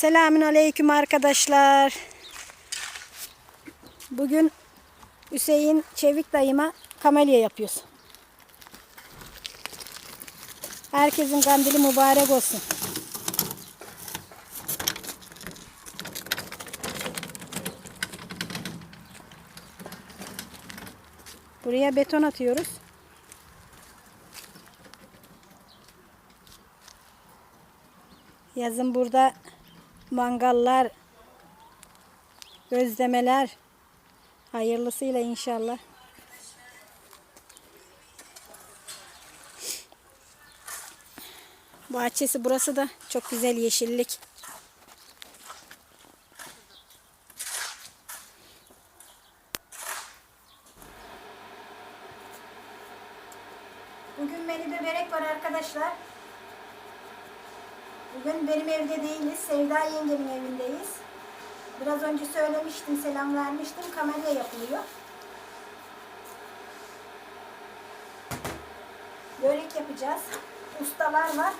Selamün aleyküm arkadaşlar. Bugün Hüseyin Çevik dayıma kamelya yapıyoruz. Herkesin kandili mübarek olsun. Buraya beton atıyoruz. Yazın burada mangallar, gözlemeler hayırlısıyla inşallah. Bahçesi burası da çok güzel yeşillik. Bugün menüde börek var arkadaşlar. Bugün benim evde değiliz. Sevda yengemin evindeyiz. Biraz önce söylemiştim, selam vermiştim. Kamelya yapılıyor. Börek yapacağız. Ustalar var.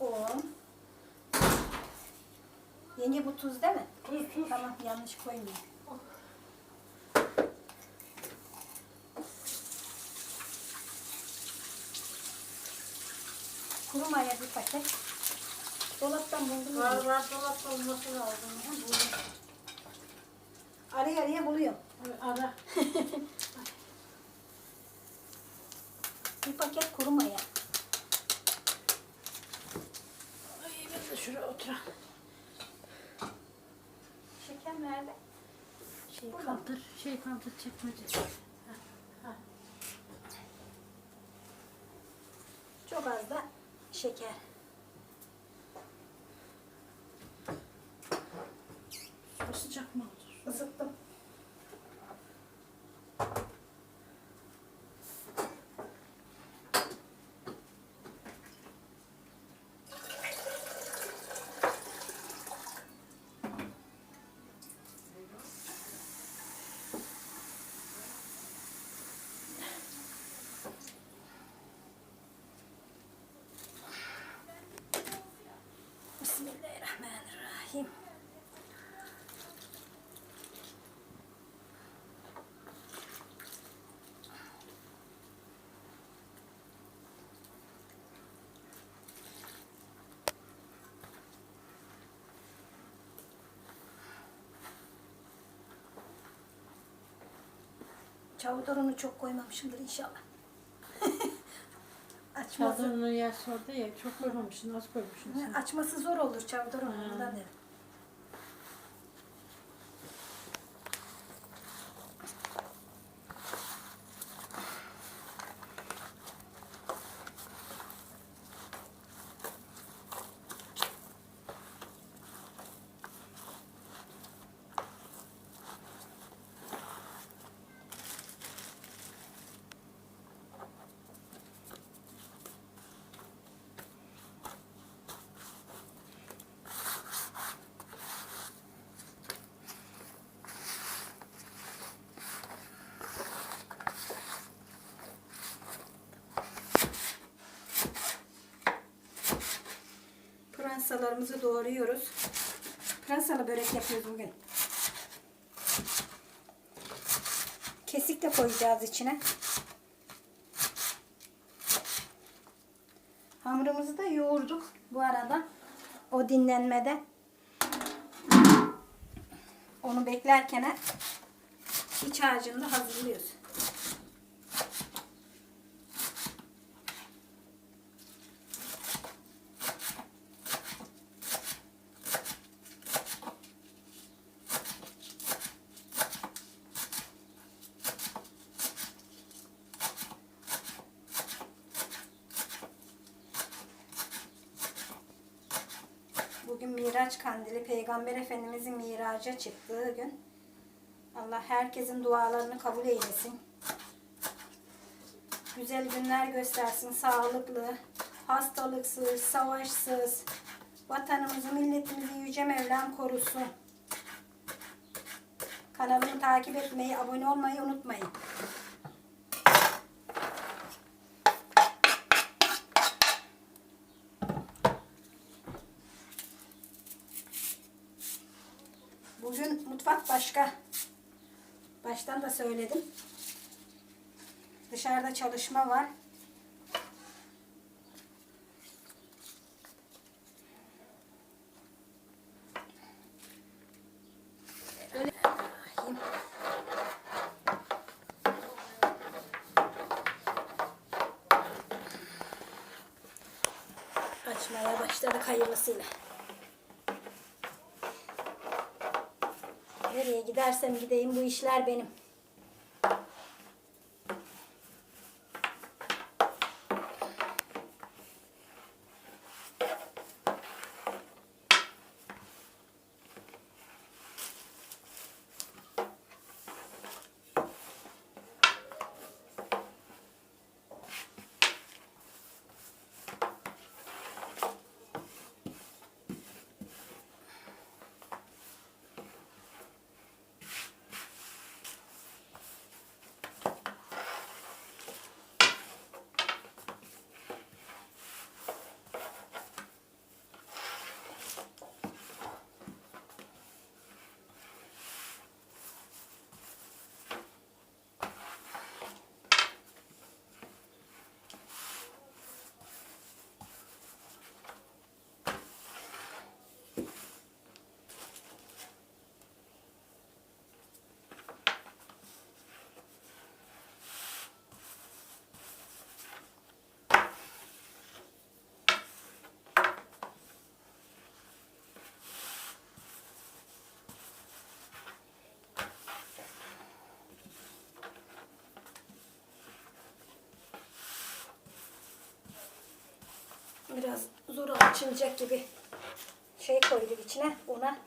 Un. Yenge bu tuz değil mi? Tuz tuz. Tamam yanlış koymayayım. Kuru maya bir paket. Dolaptan buldum. Var var dolapta olması lazım. Ha, bu. Araya araya buluyorum. Ara. Bir paket kuru maya. Ay ben de şuraya oturayım. Şeker nerede? Şey Burada. kaldır, şey kaldır çekmece. Ha, ha. Çok az da şeker. Su sıcak mı oldu? Isıttım. Bismillahirrahmanirrahim. Çavdarını çok koymamışımdır inşallah. Açması, Çadırını yer sordu ya çok koymamışsın, az koymuşsun açması zor olur Ha. ondan dedim. Pıransalarımızı doğruyoruz. Pıransalı börek yapıyoruz bugün. Kesik de koyacağız içine. Hamurumuzu da yoğurduk bu arada. O dinlenmede. Onu beklerken iç harcını da hazırlıyoruz. Bugün Miraç Kandili Peygamber Efendimizin miraca çıktığı gün. Allah herkesin dualarını kabul eylesin. Güzel günler göstersin. Sağlıklı, hastalıksız, savaşsız. Vatanımızı, milletimizi Yüce Mevlam korusun. Kanalımı takip etmeyi, abone olmayı unutmayın. Bugün mutfak başka. Baştan da söyledim. Dışarıda çalışma var. Açmaya başladık hayırlısıyla. Nereye gidersem gideyim bu işler benim. Zor açılacak gibi şey koyduk içine una.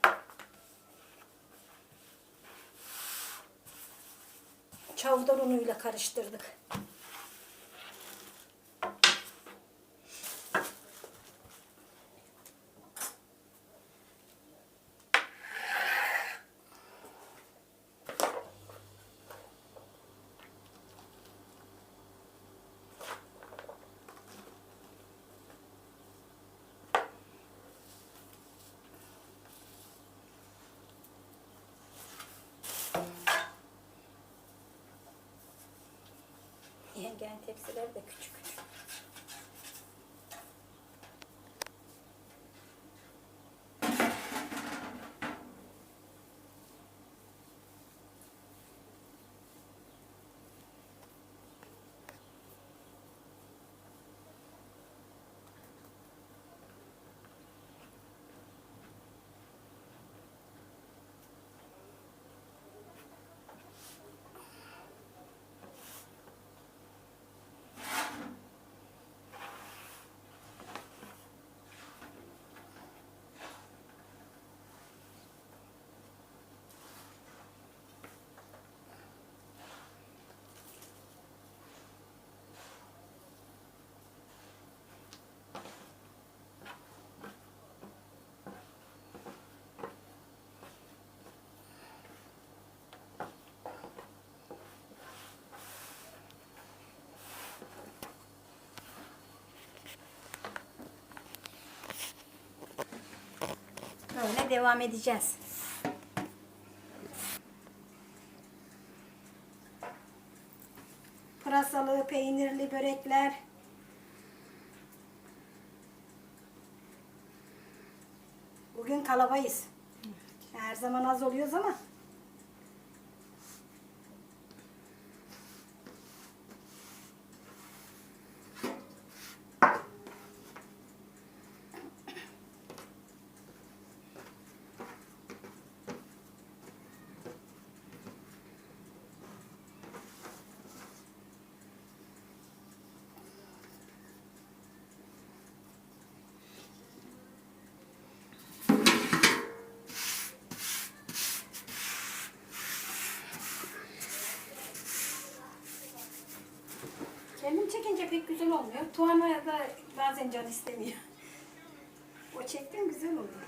Çavdar unuyla karıştırdık. Yengen tepsiler de küçük. Böyle devam edeceğiz. Pırasalı, peynirli börekler. Bugün kalabayız. Her zaman az oluyoruz ama Kendim çekince pek güzel olmuyor. Tuana da bazen can istemiyor. O çektim güzel oluyor.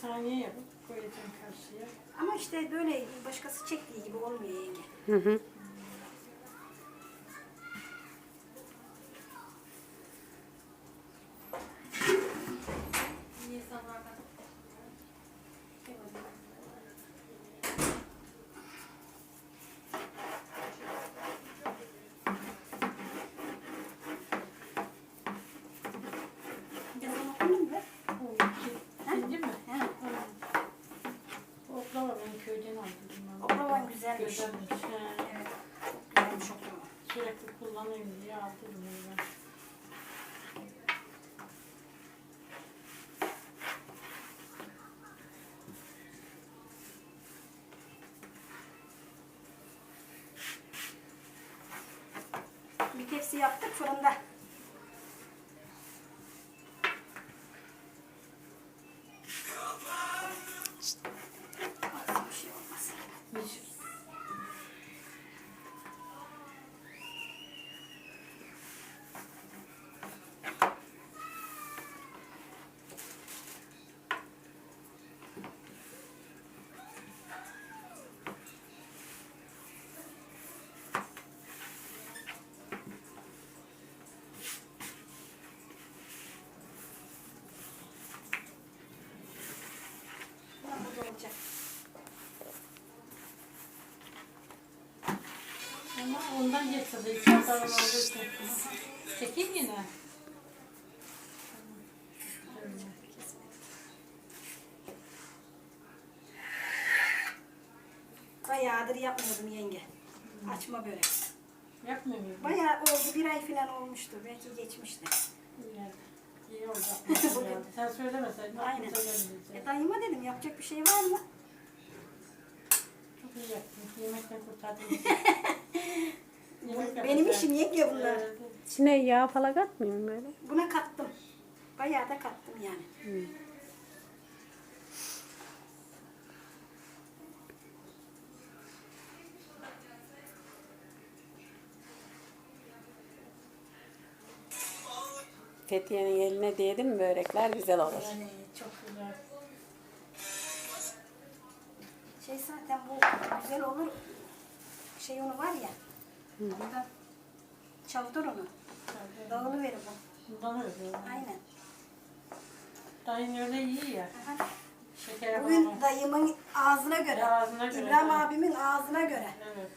Saniye yapıp koyacağım karşıya. Ama işte böyle başkası çektiği gibi olmuyor yenge. Hı hı. Yazan okudun mu? O iki. İkinci mi? He. Ha. O oklava ben köyden aldım. ben. Oklava. Sürekli kullanayım diye aldım ben. Bir tepsi yaptık fırında. Az bir şey olmaz. Hiç. Ha, bu da olacak. Ama ondan geçse de içeriden alırsa. Çekeyim yine. Bayağıdır yapmıyordum yenge. Açma börek. Yapmıyor muyum? Bayağı oldu. Bir ay falan olmuştu. Belki geçmişti. Yani, İyi oldu. geldi. Sen söylemeseydin Aynen. E dayıma dedim yapacak bir şey var mı? Çok iyi yaptın. Yemekten kurtardın. Benim işim yenge bunlar. Evet. İçine yağ falan katmıyor mu böyle? Buna kattım. Bayağı da kattım yani. Fethiye'nin eline değdi mi börekler güzel olur. Yani çok güzel. Şey zaten bu güzel olur. Şey onu var ya. Buradan çaldır onu. Dağılıverir bu. Bundan öyle. Aynen. Dayın öyle iyi ya. Aha. Şeker Bugün dayımın ağzına göre. Ağzına göre, İbrahim evet. abimin ağzına göre. Evet.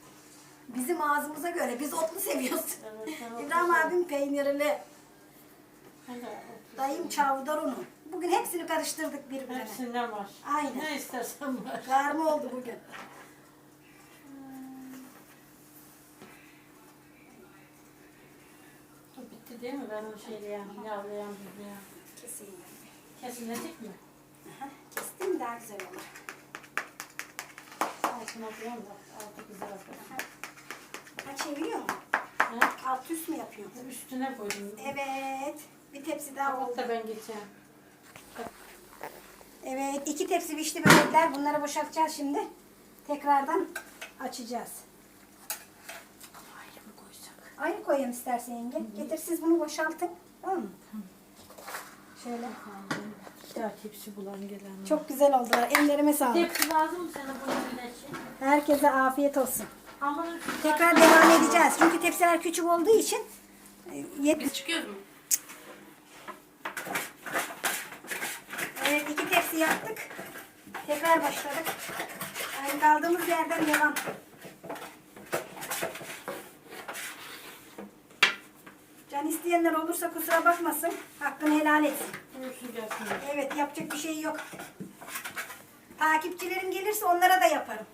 Bizim ağzımıza göre. Biz otlu seviyoruz. Evet, ben otlu İbrahim seviyorum. abim peynirli. Ben de Dayım çavdar onu. Bugün hepsini karıştırdık birbirine. Hepsinden var. Aynen. Ne istersen var. Karma oldu bugün. Değil mi? Ben o şeyleyen, yağlayan, buzlayan. Keseyim. Kesilecek mi? Aha, Kestim daha güzel olur. Altına koyalım da altı kızarır. Aha. Ha çeviriyor mu? Ha? Alt üst mü yapıyorsun? Üstüne koydum. Evet. Bir tepsi daha Kapat oldu. da ben geçeyim. Evet. iki tepsi pişti börekler. Bunları boşaltacağız şimdi. Tekrardan açacağız. Ayrı koyayım istersen yenge. Getir siz bunu boşaltın. Tamam mı? Şöyle. Ya tepsi bulan gelen. Çok güzel oldular. Ellerime sağlık. Tepsi lazım mı sana bunun için? Herkese afiyet olsun. Hamurun Tekrar devam edeceğiz. Çünkü tepsiler küçük olduğu için e, yet çıkıyoruz mu? Evet iki tepsi yaptık. Tekrar başladık. Yani kaldığımız yerden devam. Can isteyen diyenler olursa kusura bakmasın. Hakkını helal etsin. Evet yapacak bir şey yok. Takipçilerim gelirse onlara da yaparım.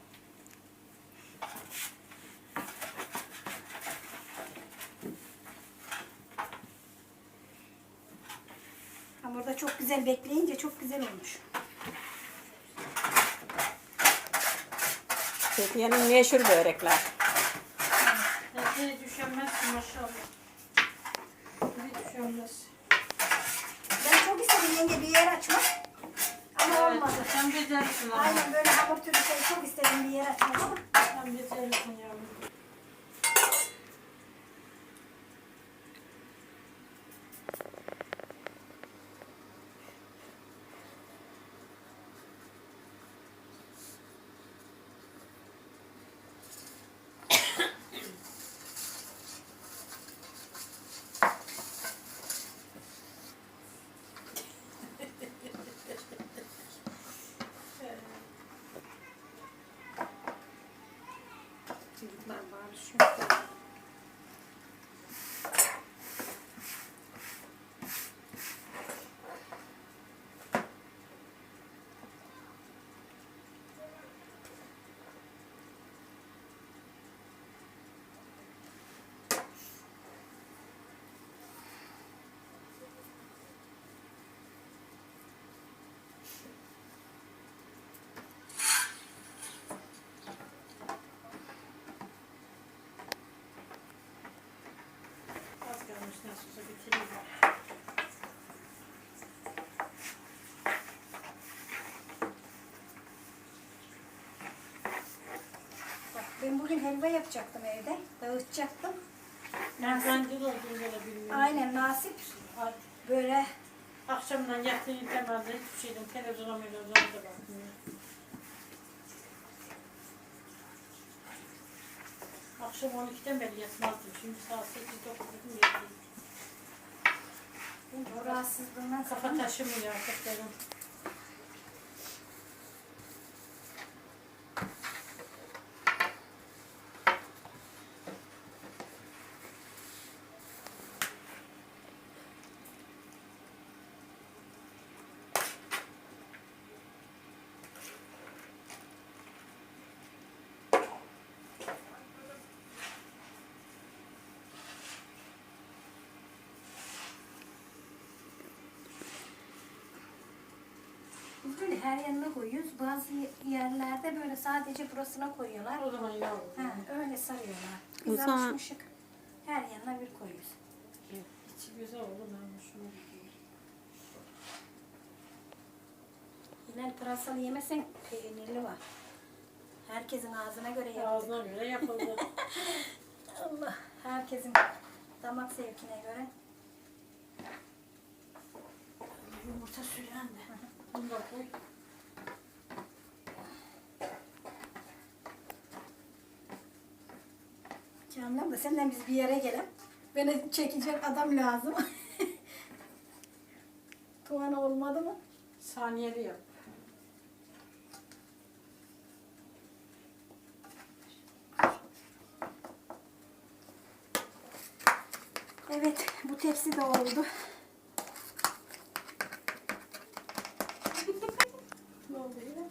Hamurda çok güzel bekleyince çok güzel olmuş. Fethiye'nin meşhur börekler. Ete düşenmezsin maşallah. Düşenmez. Ben çok istedim yenge bir yer açmak. Ama Evet, olmadı. sen becerirsin ama. Aynen böyle hamur türü şey çok istedim bir yer açmak ama. Sen becerirsin yavrum. Çocuklar bağırışıyor. Bitireyim. Bak, ben bugün helva yapacaktım evde. Dağıtacaktım. Ben bence de olduğunu da bilmiyorum. Aynen nasip. Böyle Akşamdan yattığın temelde hiçbir şeyden televizyona televizyona da bakmıyor. Akşam 12'den beri yatmazdım. Şimdi saat 8-9 dedim yatayım. bu rahatsızlığından Kafa taşımıyor artık benim. Her yanına koyuyoruz. Bazı yerlerde böyle sadece burasına koyuyorlar. O zaman. Ha, öyle sarıyorlar. Biz zaman- alışmışık. Her yanına bir koyuyoruz. İçi güzel oldu ben hoşuma gidiyor. Hilal pırasalı yemesen peynirli var. Herkesin ağzına göre yaptık. Ağzına göre yapıldı. Allah. Herkesin damak zevkine göre. Yumurta süren de. Bunu da koy. Senden biz bir yere gelelim. Beni çekecek adam lazım. Tuğana olmadı mı? Saniyeli yap. Evet, bu tepsi de oldu. ne oldu yine?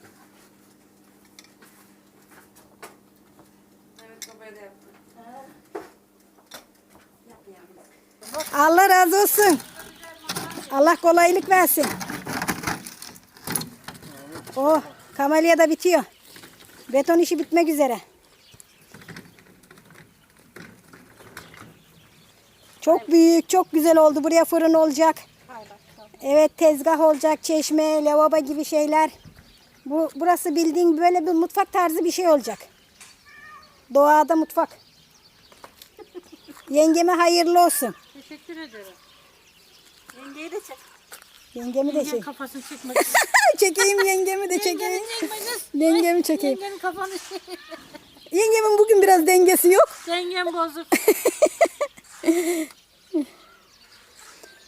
Evet babaya da yaptım. Allah razı olsun. Allah kolaylık versin. Oh, kamelya da bitiyor. Beton işi bitmek üzere. Çok büyük, çok güzel oldu. Buraya fırın olacak. Evet, tezgah olacak, çeşme, lavabo gibi şeyler. Bu burası bildiğin böyle bir mutfak tarzı bir şey olacak. Doğada mutfak. Yengeme hayırlı olsun. Teşekkür ederim. Yengeyi de çek. Yengemi de çek. kafasını çekmek. çekeyim yengemi de çekeyim. Yengemi çekeyim. Yengenin kafanı Yengemin bugün biraz dengesi yok. Dengem bozuk.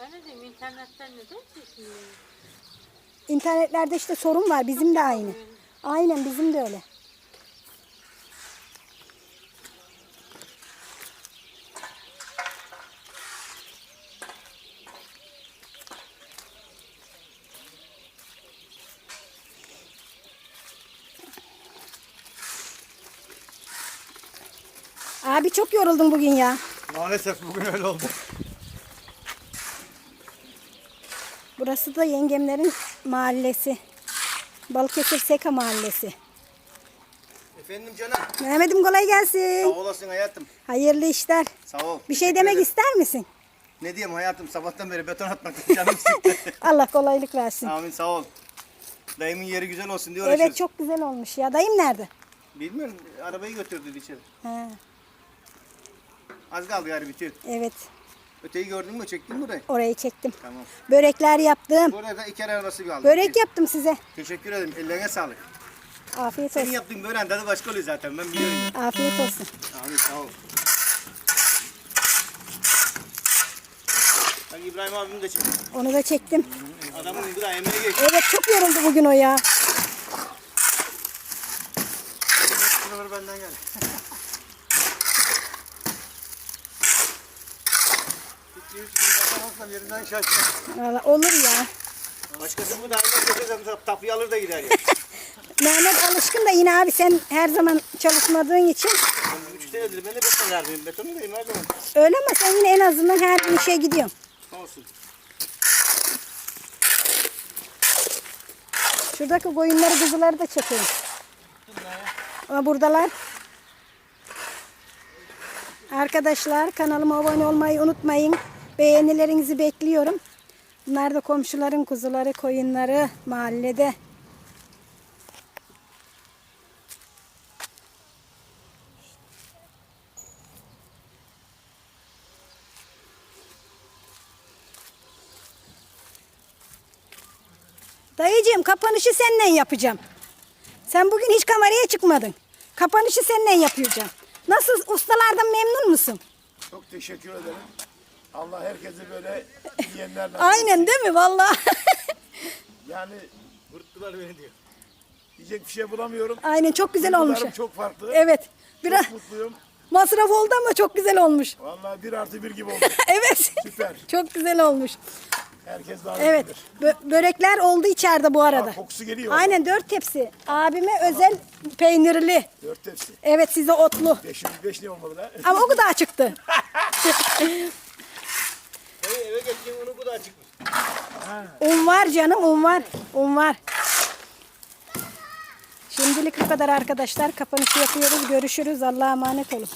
ben ne diyeyim internetten neden çekmiyorum? İnternetlerde işte sorun var. Bizim de aynı. Aynen bizim de öyle. Abi çok yoruldun bugün ya. Maalesef bugün öyle oldu. Burası da yengemlerin mahallesi. Balıkesir Seka mahallesi. Efendim canım. Mehmet'im kolay Sağ gelsin. olasın hayatım. Hayırlı işler. Sağ ol. Bir şey demek ister misin? Ne diyeyim hayatım sabahtan beri beton atmaktan canım sıktı. Allah kolaylık versin. Amin sağ ol. Dayımın yeri güzel olsun diye Evet uğraşıyoruz. çok güzel olmuş ya. Dayım nerede? Bilmiyorum arabayı götürdü içeri. Ha, Az kaldı yani bitiyor. evet Öteyi gördün mü çektin mi burayı? orayı çektim. Tamam. Börekler yaptım. Burada da iki arabası kaldı. Börek yaptım size. Teşekkür ederim. Ellerine sağlık. Afiyet Senin olsun. yaptığın böreğin tadı başka oluyor zaten ben biliyorum. Afiyet olsun. Amin sağ ol. Bak İbrahim abimi de çek. Onu da çektim. Adamın bir daha emeği geç. Evet çok yoruldu bugün o ya. Şuraları benden gel. İki üç bakamazsam yerinden şaşmam. Valla olur ya. Başkasını da almak istesem tap- tapıyı alır da gider ya. Mehmet alışkın da yine abi sen her zaman çalışmadığın için. Ben üç senedir ben de beton yardımıyım. Betonundayım her zaman. Öyle ama sen yine en azından her gün işe gidiyorsun. Olsun. Şuradaki koyunları kuzuları da çekelim. Ama buradalar. Arkadaşlar kanalıma abone olmayı unutmayın. Beğenilerinizi bekliyorum. Bunlar da komşuların kuzuları, koyunları mahallede. Dayıcığım kapanışı seninle yapacağım. Sen bugün hiç kameraya çıkmadın. Kapanışı seninle yapacağım. Nasıl ustalardan memnun musun? Çok teşekkür ederim. Allah herkese böyle yiyenler Aynen değil mi vallahi? Yani Vurttular beni diyor. diyecek bir şey bulamıyorum. Aynen çok güzel olmuş. Duygularım çok farklı. Evet. Biraz Çok mutluyum. masraf oldu ama çok güzel olmuş. Vallahi bir artı bir gibi oldu. evet. Süper. çok güzel olmuş. Herkes daha Evet. Bö- börekler oldu içeride bu arada. Aa, kokusu geliyor. Aynen dört tepsi. Abime özel peynirli. Dört tepsi. Evet size otlu. Beş, beş ne olmalı da? Ama o kadar çıktı. Eve geçeceğim onu bu da çıkmış. Un var canım un var. Un var. Şimdilik bu kadar arkadaşlar. Kapanışı yapıyoruz. Görüşürüz. Allah'a emanet olun.